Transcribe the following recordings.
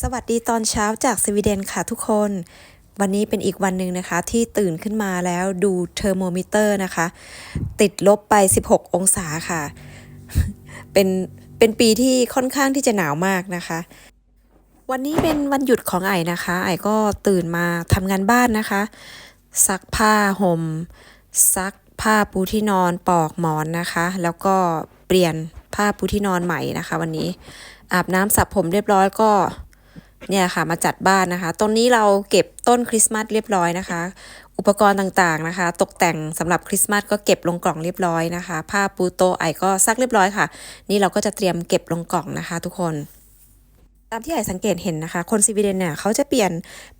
สวัสดีตอนเช้าจากสวีเดนค่ะทุกคน วันนี้เป็นอีกวันหนึ่งนะคะ ที่ตื่นขึ้นมาแล้วดูเทอร์โมมิเตอร์นะคะ ติดลบไป 16 องศาค่ะ เป็นเป็นปีที่ค่อนข้างที่จะหนาวมากนะคะ วันนี้เป็นวันหยุดของไอ้นะคะ ไอ้ก็ตื่นมาทำงานบ้านนะคะ ซักผ้าห่มซักผ้าปูที่นอนปลอกหมอนนะคะ แล้วก็เปลี่ยนผ้าปูที่นอนใหม่นะคะ วันนี้อาบน้ำสระผมเรียบร้อยก็ เนี่ยค่ะมาจัดบ้านนะคะต้นนี้เราเก็บต้นคริสต์มาสเรียบร้อยนะคะ อุปกรณ์ต่างๆนะคะ ตกแต่งสำหรับคริสต์มาสก็เก็บลงกล่องเรียบร้อยนะคะ ผ้าปูโตะไอก็ซักเรียบร้อยค่ะ นี่เราก็จะเตรียมเก็บลงกล่องนะคะ ทุกคนตามที่ไอสังเกตเห็นนะคะ คนสวีเดนเนี่ยเขาจะเปลี่ยน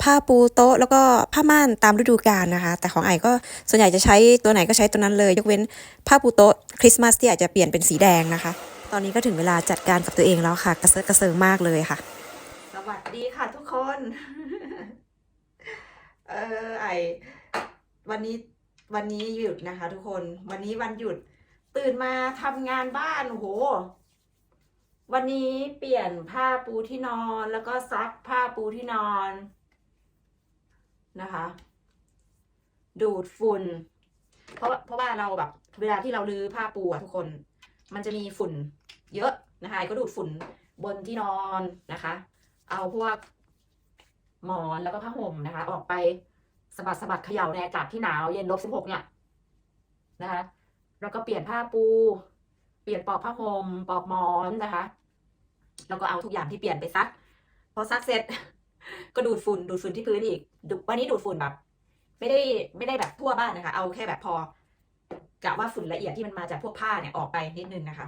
ผ้าปูโต๊ะแล้วก็ผ้าม่านตามฤดูกาลนะคะ แต่ของไอก็ส่วนใหญ่จะใช้ตัวไหนก็ใช้ตัวนั้นเลย ยกเว้นผ้าปูโต๊ะคริสต์มาสที่อาจจะเปลี่ยนเป็นสีแดงนะคะ ตอนนี้ก็ถึงเวลาจัดการกับตัวเองแล้วค่ะ กระเซาะกระเซิงมากเลยค่ะ วัสดีค่ะทุกคน เออไอวันนี้วันนี้หยุดนะคะ ทุกคน วันนี้วันหยุด ตื่นมาทำงานบ้านโห วันนี้เปลี่ยนผ้าปูที่นอนแล้วก็ซักผ้าปูที่นอนนะคะ ดูดฝุ่น เพราะเพราะว่าเราแบบ เวลาที่เราลื้อผ้าปูอะทุกคน มันจะมีฝุ่น เยอะนะคะไอ้ก็ดูดฝุ่นบนที่นอนนะคะ เอาพวกหมอนแล้วก็ผ้าห่มนะคะ ออกไปสะบัดสะบัดเขย่าในอากาศที่หนาวเย็นลบสิบหกเนี่ยนะคะ แล้วก็เปลี่ยนผ้าปู เปลี่ยนปอกผ้าห่มปอกหมอนนะคะ แล้วก็เอาทุกอย่างที่เปลี่ยนไปซัก พอซักเสร็จ ก็ดูดฝุ่นดูดฝุ่นที่พื้นอีกดูวันนี้ดูดฝุ่นแบบ ไม่ได้ไม่ได้แบบทั่วบ้านนะคะ เอาแค่แบบพอกะว่าฝุ่นละเอียดที่มันมาจากพวกผ้าเนี่ยออกไปนิดนึงนะคะ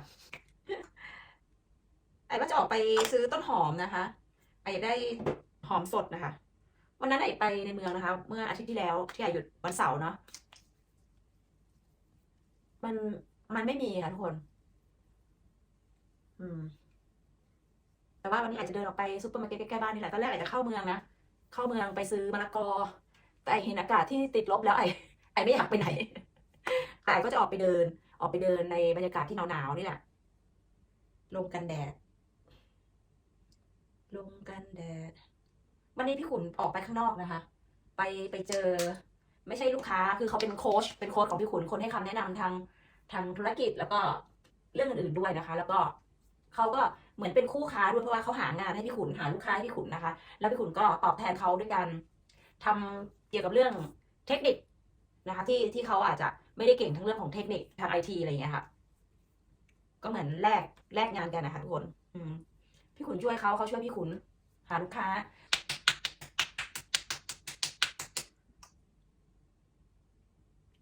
ไอ้ก็จะออกไปซื้อต้นหอมนะคะ ไอ้อยากได้หอมสดนะคะ วันนั้นไอ้ไปในเมืองนะคะ เมื่ออาทิตย์ที่แล้วที่ไอ้หยุดวันเสาร์เนาะมันมันไม่มีค่ะทุกคน อืม แต่ว่าวันนี้อาจจะเดินออกไปซุปเปอร์มาร์เก็ตใกล้ๆบ้านนี่แหละ ตอนแรกอาจจะเข้าเมืองนะ เข้าเมืองไปซื้อมะละกอ แต่ไอเห็นอากาศที่ติดลบแล้วไอไอไม่อยากไปไหนแต่ไอก็จะออกไปเดิน ออกไปเดินในบรรยากาศที่หนาวๆนี่แหละ ลมกันแดด ลมกันแดด วันนี้พี่ขุนออกไปข้างนอกนะคะ ไปไปเจอ ไม่ใช่ลูกค้าคือเขาเป็นโค้ชเป็นโค้ชของพี่ขุนคนให้คำแนะนำทางทางธุรกิจแล้วก็เรื่องอื่นๆด้วยนะคะ แล้วก็เขาก็เหมือนเป็นคู่ค้าด้วยเพราะว่าเขาหางานให้พี่ขุนหาลูกค้าให้พี่ขุนนะคะ แล้วพี่ขุนก็ตอบแทนเขาด้วยการทำเกี่ยวกับเรื่องเทคนิคนะคะ ที่ที่เขาอาจจะไม่ได้เก่งทั้งเรื่องของเทคนิคทางไอทีอะไรอย่างเงี้ยค่ะ ก็เหมือนแลกแลกงานกันนะคะทุกคน อืม พี่ขุนช่วยเขาเขาช่วยพี่ขุน หาลูกค้า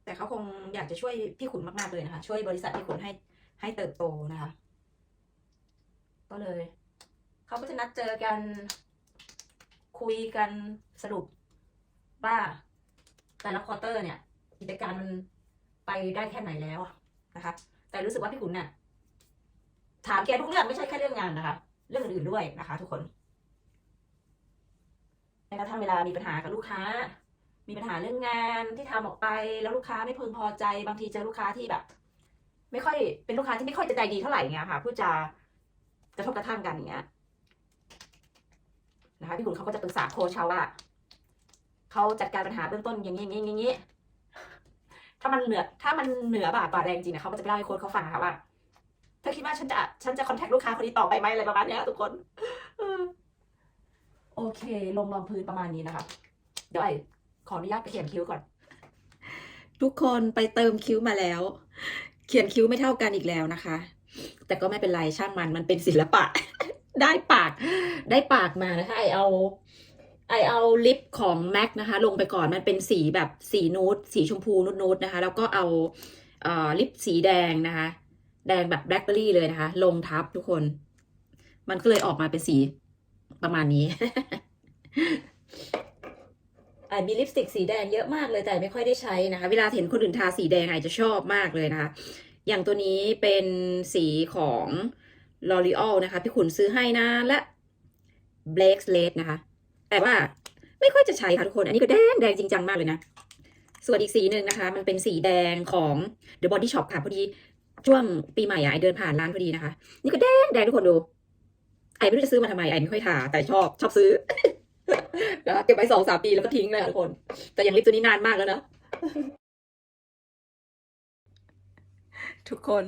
แต่เขาคงอยากจะช่วยพี่ขุนมากๆเลยนะคะ ช่วยบริษัทพี่ขุนให้ให้เติบโตนะคะ ก็เลยเขาก็จะนัดเจอกัน คุยกันสรุปว่าแต่ละควอเตอร์เนี่ยกิจการมันไปได้แค่ไหนแล้วนะคะ แต่รู้สึกว่าพี่ขุนเนี่ยถามแกทุกเรื่องไม่ใช่แค่เรื่องงานนะคะ เรื่องอื่นๆด้วยนะคะ ทุกคนแม้กระทั่งเวลามีปัญหากับลูกค้า มีปัญหาเรื่องงานที่ทำออกไปแล้วลูกค้าไม่พึงพอใจ บางทีเจอลูกค้าที่แบบ ไม่ค่อยเป็นลูกค้าที่ไม่ค่อยจะใจดีเท่าไหร่เงี้ยค่ะพูดจากระทบกระทั่งกันอย่างเงี้ยนะคะพี่ขุนเขาก็จะปรึกษาโค้ชเขาว่าเขาจัดการปัญหาเบื้องต้นอย่างนี้อย่างนี้อย่างนี้ถ้ามันเหนือถ้ามันเหนือบาดบาดแรงจริงเนี่ยเขาก็จะไปเล่าให้โค้ชเขาฟังค่ะว่า เธอคิดว่าฉันจะฉันจะคอนแทคลูกค้าคนนี้ต่อไปไหมอะไรประมาณนี้ทุกคน โอเค ลงรองพื้นประมาณนี้นะคะ เดี๋ยวไอ้ขออนุญาตไปเขียนคิ้วก่อน ทุกคนไปเติมคิ้วมาแล้ว เขียนคิ้วไม่เท่ากันอีกแล้วนะคะ แต่ก็ไม่เป็นไรช่างมันมันเป็นศิลปะ ได้ปาก ได้ปากมานะคะ ไอเอาไอเอาลิปของแม็กนะคะ ลงไปก่อนมันเป็นสีแบบสีนูดสีชมพูนูดๆนะคะ แล้วก็เอาเอ่อลิปสีแดงนะคะ แดงแบบแบล็คเบอรี่เลยนะคะ ลงทับทุกคน มันก็เลยออกมาเป็นสีประมาณนี้ไอมีลิปสติกสีแดงเยอะมากเลยแต่ไม่ค่อยได้ใช้นะคะ เวลาเห็นคนอื่นทาสีแดงไอจะชอบมากเลยนะคะ อย่างตัวนี้เป็นสีของ L'Oreal นะคะ พี่ขุนซื้อให้นะและ Black Slate นะคะ แต่ว่าไม่ค่อยจะใช้ค่ะทุกคน อันนี้ก็แดงแดงจริงจังมากเลยนะ ส่วนอีกสีหนึ่งนะคะ มันเป็นสีแดงของ The Body Shop ค่ะ พอดี ช่วงปีใหม่อะไอเดินผ่านร้านพอดีนะคะ นี่ก็แดงแดงทุกคนดูไอไม่รู้จะซื้อมาทำไมไอไม่ค่อยทาแต่ชอบชอบซื้อนะเก็บไว้สองสามปีแล้วก็ทิ้งเลยทุกคน แต่อย่างลิปตัวนี้นานมากแล้วนะทุกคน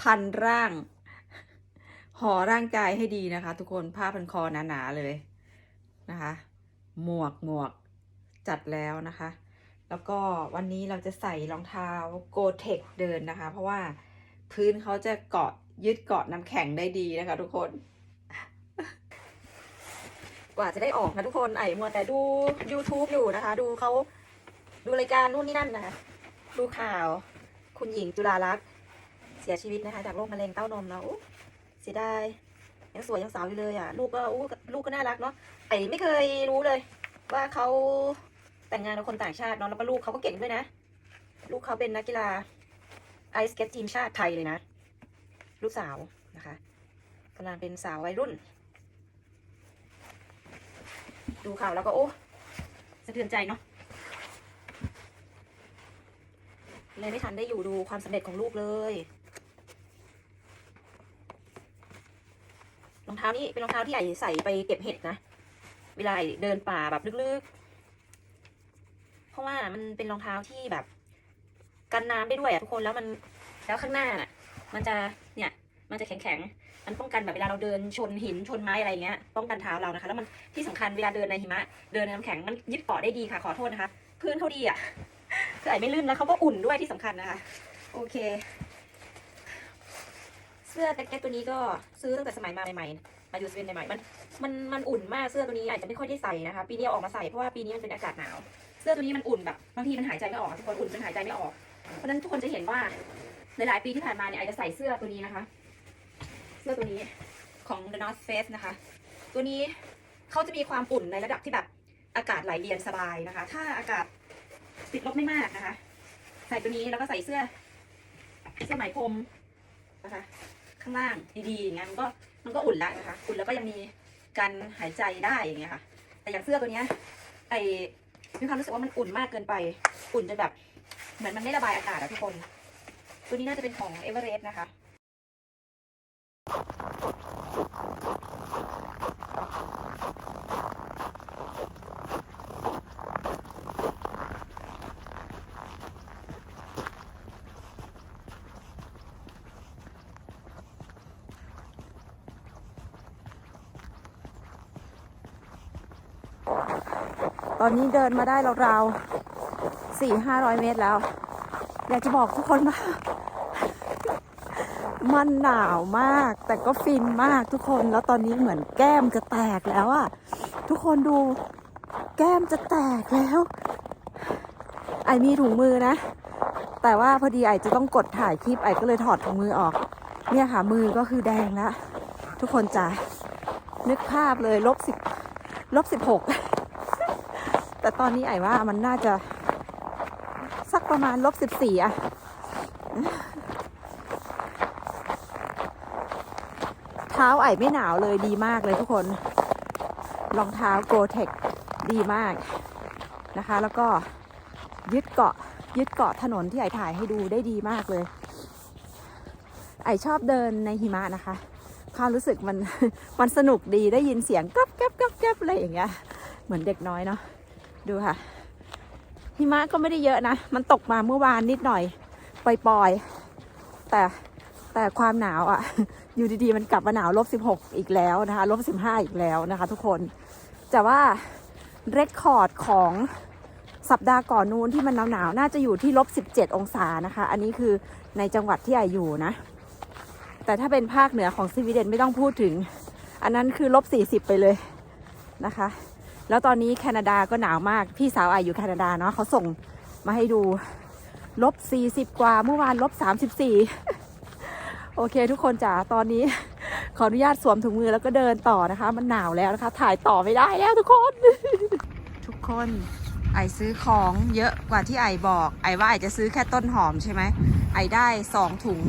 พันร่าง ห่อร่างกายให้ดีนะคะ ทุกคนผ้าพันคอหนาๆเลยนะคะ หมวกหมวกจัดแล้วนะคะ แล้วก็วันนี้เราจะใส่รองเท้าโกเทคเดินนะคะ เพราะว่าพื้นเขาจะเกาะยึดเกาะน้ำแข็งได้ดีนะคะ ทุกคน กว่าจะได้ออกนะทุกคนไอ้มัวแต่ดู YouTube อยู่นะคะ ดูเขาดูรายการนู่นนี่นั่นนะคะดูข่าว คุณหญิงจุฬาลักษณ์เสียชีวิตนะคะ จากโรคมะเร็งเต้านมเนาะอุ๊ยเสียดายยังสวยยังสาวอยู่เลยอะ ลูกก็ลูกก็น่ารักเนาะไอ้ไม่เคยรู้เลย ว่าเขา แต่งงานกับคนต่างชาติเนาะแล้วก็ลูกเขาก็เก่งด้วยนะ ลูกเขาเป็นนักกีฬาไอสเก็ตทีมชาติไทยเลยนะ ลูกสาวนะคะกำลังเป็นสาววัยรุ่น ดูข่าวแล้วก็โอ้สะเทือนใจเนาะเลยไม่ทันได้อยู่ดูความสำเร็จของลูกเลยรองเท้านี้เป็นรองเท้าที่ไอใส่ไปเก็บเห็ดนะ เวลาเดินป่าแบบลึกๆ เพราะว่ามันเป็นรองเท้าที่แบบ กันน้ำได้ด้วยอะทุกคนแล้วมันแล้วข้างหน้าน่ะ มันจะเนี่ยมันจะแข็งๆมันป้องกันแบบเวลาเราเดินชนหินชนไม้อะไรเงี้ยป้องกันเท้าเรานะคะ แล้วมันที่สำคัญเวลาเดินในหิมะ เดินในน้ำแข็งมันยึดเกาะได้ดีค่ะขอโทษนะคะพื้นเขาดีอะคือไอไม่ลื่นแล้วเขาก็อุ่นด้วยที่สำคัญนะคะ โอเค เสื้อแจ็คเก็ตตัวนี้ก็ซื้อตั้งแต่สมัยมาใหม่ๆมาอยู่สวีเดนใหม่ๆมันมันมันอุ่นมากเสื้อตัวนี้อาจจะไม่ค่อยได้ใส่นะคะ ปีนี้ออกมาใส่เพราะว่าปีนี้มันเป็นอากาศหนาว เสื้อตัวนี้มันอุ่นแบบบางทีมันหายใจไม่ออกทุกคนอุ่นจนหายใจไม่ออก เพราะฉะนั้นทุกคนจะเห็นว่าหลายๆปีที่ผ่านมาเนี่ยไอจะใส่เสื้อตัวนี้นะคะ เสื้อตัวนี้ของ The North Face นะคะ ตัวนี้เขาจะมีความอุ่นในระดับที่แบบอากาศไหลเวียนสบายนะคะ ถ้าอากาศติดลบไม่มากนะคะ ใส่ตัวนี้แล้วก็ใส่เสื้อ เสื้อไหมพรมนะคะ ข้างล่างดีๆอย่างเงี้ยมันก็มันก็อุ่นแล้วนะคะ อุ่นแล้วก็ยังมีการหายใจได้อย่างเงี้ยค่ะ แต่อย่างเสื้อตัวเนี้ยไอ มีความรู้สึกว่ามันอุ่นมากเกินไป อุ่นจนแบบ เหมือนมันไม่ระบายอากาศอะทุกคน ตัวนี้น่าจะเป็นของเอเวอเรสต์นะคะ ตอนนี้เดินมาได้ราวๆสี่ห้าร้อยเมตรแล้ว อยากจะบอกทุกคนว่ามันหนาวมาก แต่ก็ฟินมากทุกคนแล้วตอนนี้เหมือนแก้มจะแตกแล้วอะทุกคนดูแก้มจะแตกแล้ว ไอมีถุงมือนะ แต่ว่าพอดีไอจะต้องกดถ่ายคลิปไอก็เลยถอดถุงมือออก เนี่ยค่ะมือก็คือแดงแล้วทุกคนจะนึกภาพเลยลบสิบลบสิบหก แต่ตอนนี้ไอ้ว่ามันน่าจะ สักประมาณลบสิบสี่อะเท้าไอ้ไม่หนาวเลยดีมากเลยทุกคน รองเท้าโกเทคดีมากนะคะ แล้วก็ยึดเกาะยึดเกาะถนนที่ไอ้ถ่ายให้ดูได้ดีมากเลย ไอ้ชอบเดินในหิมะนะคะความรู้สึกมันมันสนุกดีได้ยินเสียงก๊อบแก๊บก๊อบแก๊บอะไรอย่างเงี้ย เหมือนเด็กน้อยเนาะ ดูค่ะหิมะก็ไม่ได้เยอะนะ มันตกมาเมื่อวานนิดหน่อย ปล่อยๆ แต่แต่ความหนาวอะ่ะ อยู่ดีๆ มันกลับมาหนาวลบสิบหกอีกแล้วนะคะลบสิบห้าอีกแล้วนะคะ ทุกคนแต่ว่าเรคคอร์ดของสัปดาห์ก่อนนู้นที่มันหนาวๆ น่าจะอยู่ที่ลบสิบเจ็ดองศานะคะ อันนี้คือในจังหวัดที่ไออยู่นะ แต่ถ้าเป็นภาคเหนือของสวีเดนไม่ต้องพูดถึง อันนั้นคือลบสี่สิบไปเลยนะคะ แล้วตอนนี้แคนาดาก็หนาวมาก พี่สาวไออยู่แคนาดาเนาะเขาส่งมาให้ดูลบ40กว่าเมื่อวานลบ34โอเค ทุกคนจ๋าตอนนี้ขออนุญาตสวมถุงมือแล้วก็เดินต่อนะคะ มันหนาวแล้วนะคะ ถ่ายต่อไม่ได้แล้วทุกคน ทุกคนไอซื้อของเยอะกว่าที่ไอบอก ไอว่าไอจะซื้อแค่ต้นหอมใช่ไหมไอได้สองถุง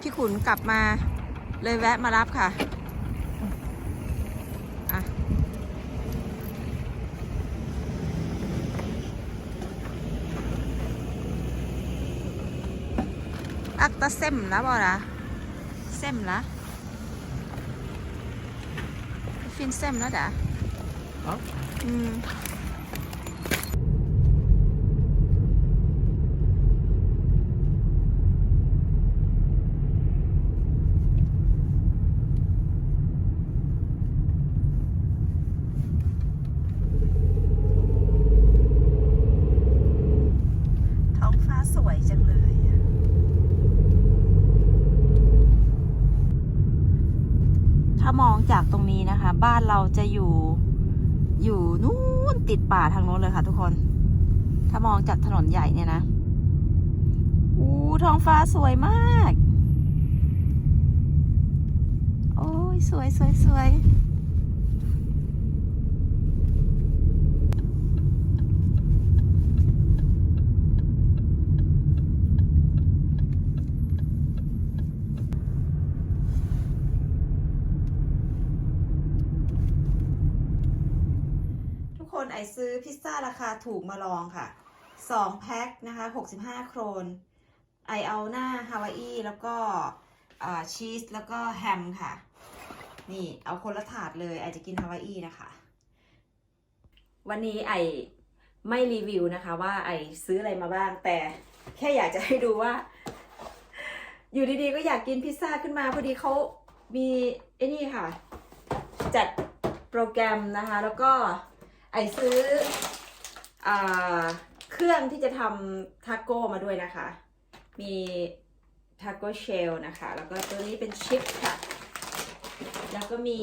พี่ขุนกลับมาเลยแวะมารับค่ะ Akta semla bara. Semla. finns semla där. Ja. Mm. ท้องฟ้าสวยจังเลยอะ ถ้ามองจากตรงนี้นะคะ บ้านเรา จะอยู่ อยู่นู่นติดป่าทางโน้นเลยค่ะทุกคน ถ้ามองจากถนนใหญ่เนี่ยนะอู้ท้องฟ้าสวยมาก โอ้ยสวยสวยสวยสวยคนไอ ซื้อพิซซ่าราคาถูกมาลองค่ะ 2 แพ็คนะคะ65 โครน ไอเอาหน้าฮาวายแล้วก็ชีสแล้วก็แฮมค่ะ นี่เอาคนละถาดเลย ไอจะกินฮาวายนะคะ วันนี้ไอไม่รีวิวนะคะว่าไอซื้ออะไรมาบ้าง แต่แค่อยากจะให้ดูว่า อยู่ดีๆก็อยากกินพิซซ่าขึ้นมาพอดีเขามีไอ้นี่ค่ะ จัดโปรแกรมนะคะ แล้วก็ ไอซื้ออเครื่องที่จะทำทาโก้มาด้วยนะคะ มีทาโก้เชลนะคะ แล้วก็ตัวนี้เป็นชิปค่ะ แล้วก็มี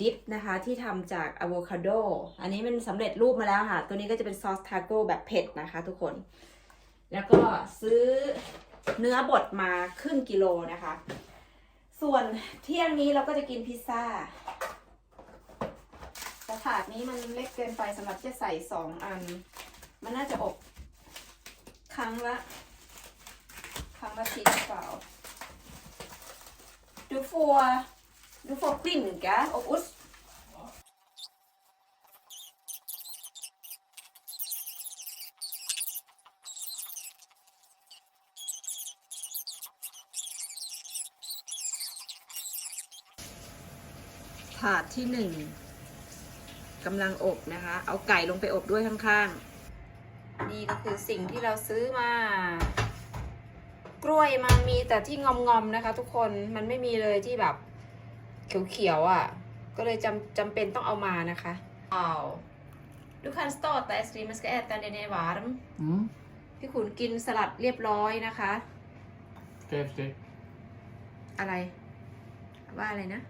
ดิปนะคะที่ทำจากอะโวคาโด อันนี้มันสำเร็จรูปมาแล้วค่ะ ตัวนี้ก็จะเป็นซอสทาโก้แบบเผ็ดนะคะทุกคน แล้วก็ซื้อเนื้อบดมาครึ่งกิโลนะคะ ส่วนเที่ยงนี้เราก็จะกินพิซซ่า แต่ถาดนี้มันเล็กเกินไปสำหรับจะใส่สองอัน มันน่าจะอบครั้งละ ครั้งละทีหรือเปล่าดูฟัวดูฟัวกลิ่นกะอบอุสถาดที่หนึ่ง กำลังอบนะคะ เอาไก่ลงไปอบด้วยข้างๆ นี่ก็คือสิ่งที่เราซื้อมา กล้วยมันมีแต่ที่งอมๆนะคะ ทุกคนมันไม่มีเลยที่แบบเขียวๆอะ ก็เลยจำจำเป็นต้องเอามานะคะอ้าว Du kan starta Estrid, man ska äta den är varm. Mm. พี่ขุนกินสลัดเรียบร้อยนะคะ KFC. อะไร ว่าอะไรนะ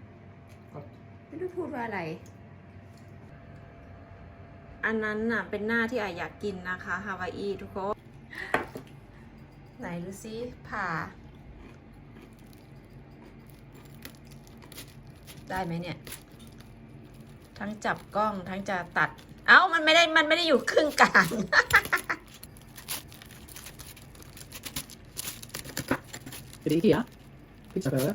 ครับไม่รู้พูดว่าอะไร อันนั้นน่ะเป็นหน้าที่ไออยากกินนะคะฮาวายทุกคน ไหนดูซิผ่า ได้ไหมเนี่ย ทั้งจับกล้องทั้งจะตัด เอ้า มันไม่ได้ มันไม่ได้อยู่ครึ่งกลาง Är det Ikea? Pizzaförare?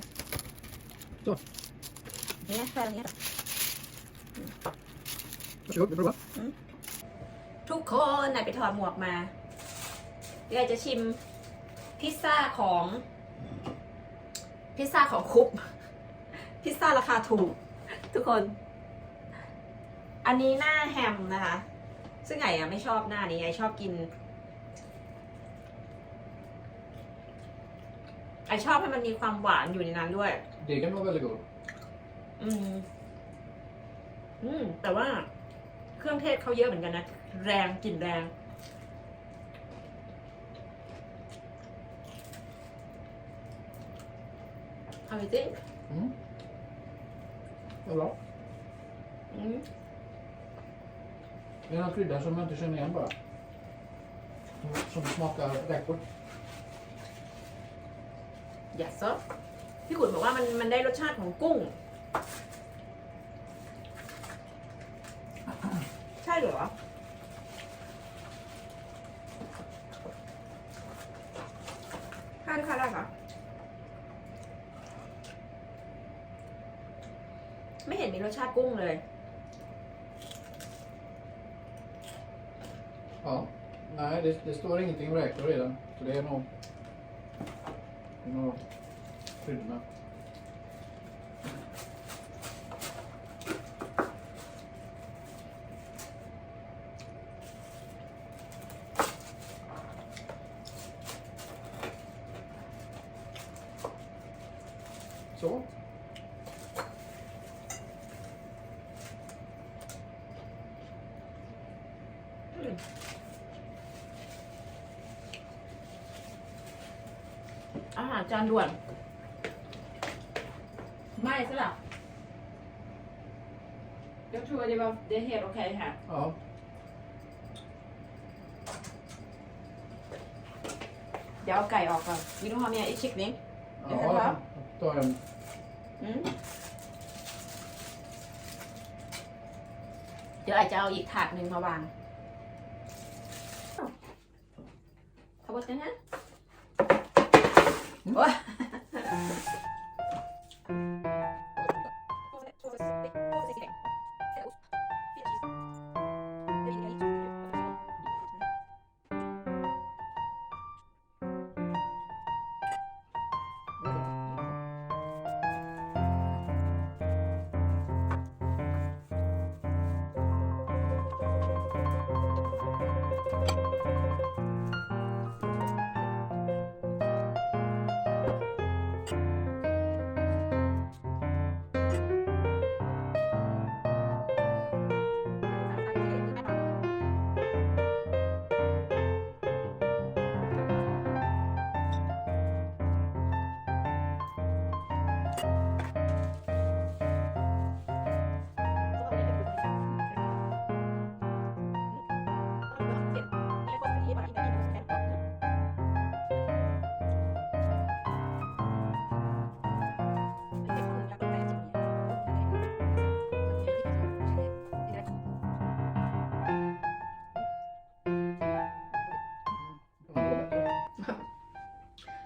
เนี่ยแฟนอย่างเงี้ย Varsågod, vi provar. ทุกคนไหนไปถอดหมวกมาเดี๋ยวจะชิมพิซซ่าของ พิซซ่าของคุป พิซซ่าราคาถูก ทุกคน อันนี้หน้าแฮมนะคะ ซึ่งไงอะไม่ชอบหน้านี้ไอชอบกินไอชอบให้มันมีความหวานอยู่ในนั้นด้วย Degen var väldigt god. อืม อืม แต่ว่า เครื่องเทศเขาเยอะเหมือนกันนะ แรงกลิ่นแรง เอาจริง Mm. Vad bra. อืม Det är någon krydda som jag inte känner igen bara. Som smakar räkor. อย่าซอพี่ขุนบอกว่ามันมันได้รสชาติของกุ้ง ใช่ เหรอใช่ค่ะได้ค่ะไม่เห็นมีรสชาติกุ้งเลย Ja. Nej, det, det står ingenting om räkor redan. Så det är nog... Det är nog kryddorna. อาหารจานด่วน ไม่ใช่หรอเดี๋ยวทัวร์ดีว่าเดี๋ยวเฮ็ดโอเคค่ะ Ja. เดี๋ยวเอาไก่ออกก่อนวินฮอมเนี่ยอีกชิคนิ้ง Ja, det här? då tar jag en อืมเดี๋ยวอาจจะเอาอีกถาดหนึ่งมาวางขบวนกันนะโอ้ย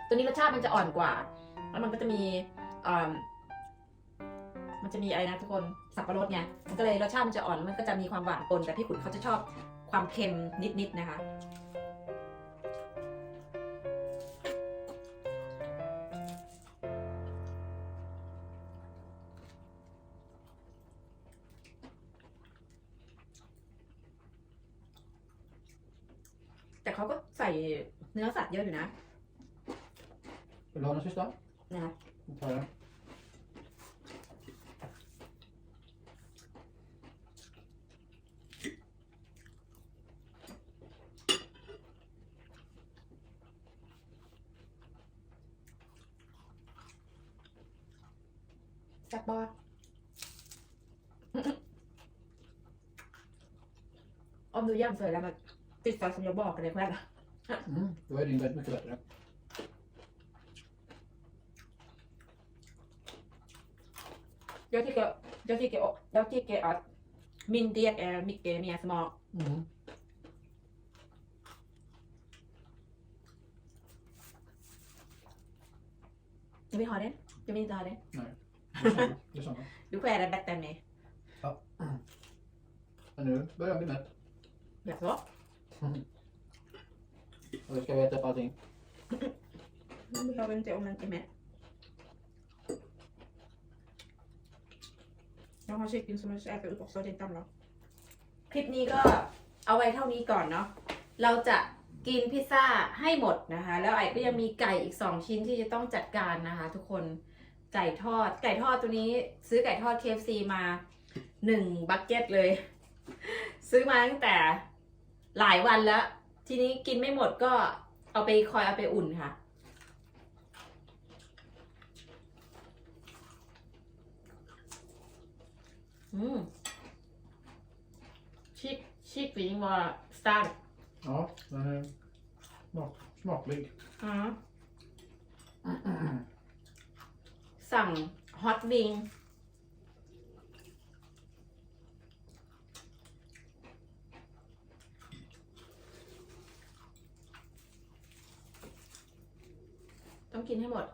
ตัวนี้รสชาติมันจะอ่อนกว่า แล้วมันก็จะมีมันจะมีอะไรนะทุกคนสับปะรดไงมันก็เลยรสชาติมันจะอ่อนมันก็จะมีความหวานปนแต่พี่ขุนเขาจะชอบความเค็มนิดๆนะคะแต่เขาก็ใส่เนื้อสัตว์เยอะอยู่นะ Vill du ha den sista? นะคะ Då tar jag den. จับบออมดูย่างเสร็จแล้วมันติดฟันสมยบอกกันเลยเพื่อน Mm, då är din väldigt mycket bättre. เดี๋ยวที่เกเดี๋ยวที่เกเดี๋ยวที่เกอัดมินเดียกแอร์มิกเกเมียสมอล Mm. จะไม่หอเด้นจะไม่จอเด้น Nej. Det är samma. Det är samma. ดูแควร์แบตเต็มไหม Men nu börjar jag bli mätt. อยากรู้ Och då ska vi äta upp allting. นั่นเราเป็น เจ้ามันใช่ไหมา har kyckling som jag äter upp också det är inte bra คลิปนี้ก็เอาไว้เท่านี้ก่อนเนาะเราจะกินพิซซ่าให้หมดนะคะ แล้วไอ้ก็ยังมีไก่อีก 2 ชิ้นที่จะต้องจัดการนะคะ ทุกคนไก่ทอด ไก่ทอดตัวนี้ ซื้อไก่ทอด KFC มา1บักเก็ตเลย ซื้อมาตั้งแต่หลายวันแล้ว ทีนี้กินไม่หมดก็เอาไปคอยเอาไปอุ่นค่ะ อืมชิคชิควิงว่าสตาร์ Ja, den är smak, smaklig. อ๋อ สั่งฮอตวิง ต้องกินให้หมด